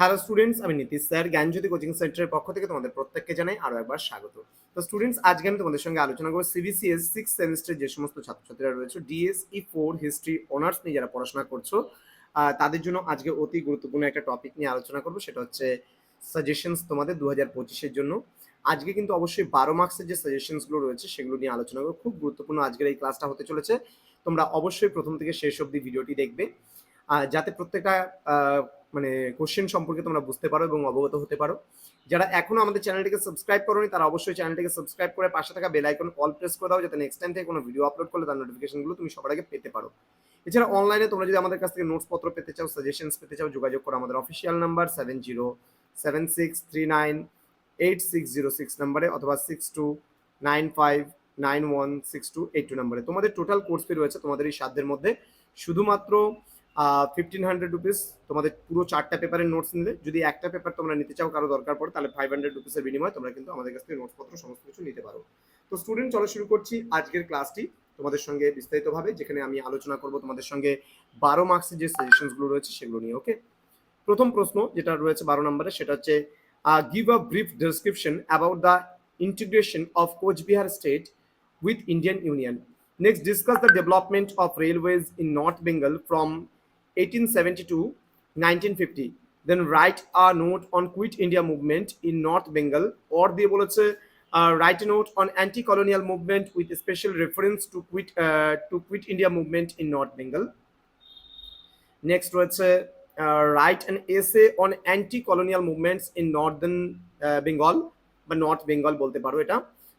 Hello students আমি Nitish sir, জ্ঞানজ্যোতি coaching সেন্টারের পক্ষ থেকে তোমাদের প্রত্যেককে জানাই আরও একবার স্বাগত। তো স্টুডেন্টস আজকে আমি তোমাদের সঙ্গে আলোচনা করব সিবিসিএস সিক্স সেমিস্টার যে সমস্ত ছাত্রছাত্রীরা রয়েছে ডিএসই ফোর হিস্ট্রি অনার্স নিয়ে যারা পড়াশোনা করছ তাদের জন্য আজকে অতি গুরুত্বপূর্ণ একটা টপিক নিয়ে আলোচনা করব, সেটা হচ্ছে সাজেশনস তোমাদের দু হাজার পঁচিশের জন্য। আজকে কিন্তু অবশ্যই বারো মার্কসের যে সাজেশনসগুলো রয়েছে, সেগুলো নিয়ে আলোচনা করব। খুব গুরুত্বপূর্ণ আজকের এই ক্লাসটা হতে চলেছে। তোমরা অবশ্যই প্রথম থেকে শেষ অবধি ভিডিওটি দেখবে। যাতে প্রত্যেকটা মানে কোশ্চেন সম্পর্কে তোমরা বুঝতে পারো এবং অবগত হতে পারো। যারা এখনও আমাদের চ্যানেলটিকে সাবস্ক্রাইব করোনি, তারা অবশ্যই চ্যানেলটিকে সাবস্ক্রাইব করে পাশে থাকা বেল আইকন অল প্রেস করে দাও, যাতে নেক্সট টাইম থেকে কোনো ভিডিও আপলোড করলে তার নোটিফিকেশনগুলো তুমি সবার আগে পেতে পারো। এছাড়া অনলাইনে তোমরা যদি আমাদের কাছ থেকে নোটসপত্র পেতে চাও সাজেশনস পেতে চাও, যোগাযোগ করো আমাদের official number seven zero seven six three nine eight six zero six নাম্বারে অথবা six two nine five nine one six two eight two নাম্বারে তোমাদের টোটাল কোর্স ফি রয়েছে তোমাদের এই সাধ্যের মধ্যে। শুধুমাত্র ফিফটিন হান্ড্রেড রুপিস তোমাদের পুরো চারটা পেপারের নোটস নিলে। যদি একটা পেপার তোমরা নিতে চাও, কারও দরকার পড়ে, তাহলে ফাইভ হান্ড্রেড রুপিসের বিনিময়ে তোমরা কিন্তু আমাদের কাছ থেকে নোটসপত্র সমস্ত কিছু নিতে পারো। তো স্টুডেন্ট চলো শুরু করছি আজকের ক্লাসটি তোমাদের সঙ্গে বিস্তারিতভাবে, যেখানে আমি আলোচনা করব তোমাদের সঙ্গে বারো মার্কসের যে সাজেশনসগুলো রয়েছে, সেগুলো নিয়ে ওকে প্রথম প্রশ্ন যেটা রয়েছে বারো নম্বরে, সেটা হচ্ছে give a brief description about the integration of Cooch Behar state with Indian union next discuss the development of railways in north Bengal from 1870 to 1950. Then write a note on Quit India movement in North Bengal or দিয়ে বলেছে uh, write a note on anti-colonial movement with special reference to quit uh, to quit India movement in North Bengal. Next রয়েছে uh, write an essay on anti-colonial movements in northern uh, Bengal বা north Bengal বলতে পারো এটা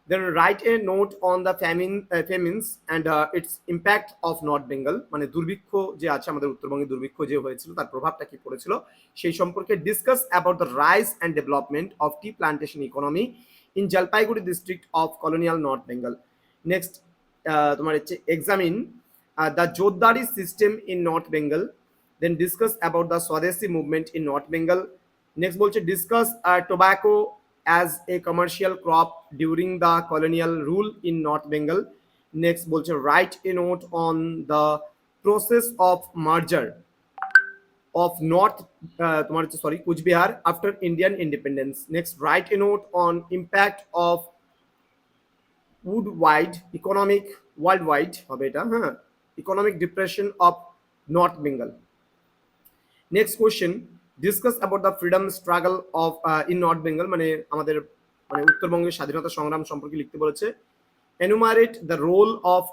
then write a note on the famine famines and its impact of north Bengal মানে দুর্ভিক্ষ যে আছে আমাদের উত্তরবঙ্গে, দুর্ভিক্ষ যে হয়েছিল, তার প্রভাবটা কি পড়েছিল? সেই সম্পর্কে discuss about the rise and development of tea plantation economy in Jalpaiguri district of colonial north Bengal next তোমার হচ্ছে examine the jotedari system in north Bengal then discuss about the swadeshi movement in north Bengal next বলছে discuss tobacco as a commercial crop during the colonial rule in North Bengal. Next, বলছে write a note on the process of merger of North, uh, তোমার হচ্ছে sorry, Kuchbihar after Indian independence. Next, write a note on impact of worldwide economic worldwide হবে এটা হ্যাঁ economic depression of North Bengal. Next question discuss about the freedom struggle of in north Bengal মানে আমাদের মানে উত্তরবঙ্গের স্বাধীনতা সংগ্রাম সম্পর্কে লিখতে বলেছে। এনুমারেট দ্য রোল অফ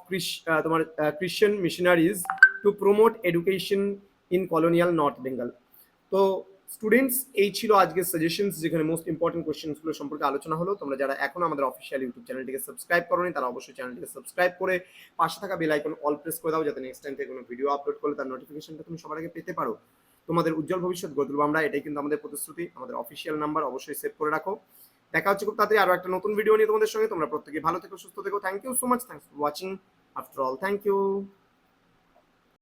তোমার Christian missionaries to promote education in colonial north Bengal তো স্টুডেন্টস এই ছিল আজকের সাজেশনস যেখানে মোস্ট ইম্পর্টেন্ট কোয়েশ্চেন্সগুলো সম্পর্কে আলোচনা হলো। তোমরা যারা এখন আমাদের অফিসিয়াল ইউটিউব চ্যানেলটিকে সাবস্ক্রাইব করোনি, তারা অবশ্যই চ্যানেলটিকে সাবস্ক্রাইব করে পাশে থাকা বেল আইকন অল প্রেস করে দাও, যাতে নেক্সট টাইম থেকে কোনো ভিডিও আপলোড করলে তার নোটিফিকেশনটা তুমি সবার আগে পেতে পারো। তোমাদের উজ্জ্বল ভবিষ্যৎ গড়ে তুলবো আমরা, এটাই কিন্তু আমাদের প্রতিশ্রুতি, আমাদের অফিসিয়াল নাম্বার অবশ্যই সেভ করে রাখো। দেখা হচ্ছে খুব তাড়াতাড়ি আরও একটা নতুন ভিডিও নিয়ে তোমাদের সঙ্গে। তোমরা প্রত্যেকে ভালো থেকো, সুস্থ থেকো। Thank you so much thanks for watching after all thank you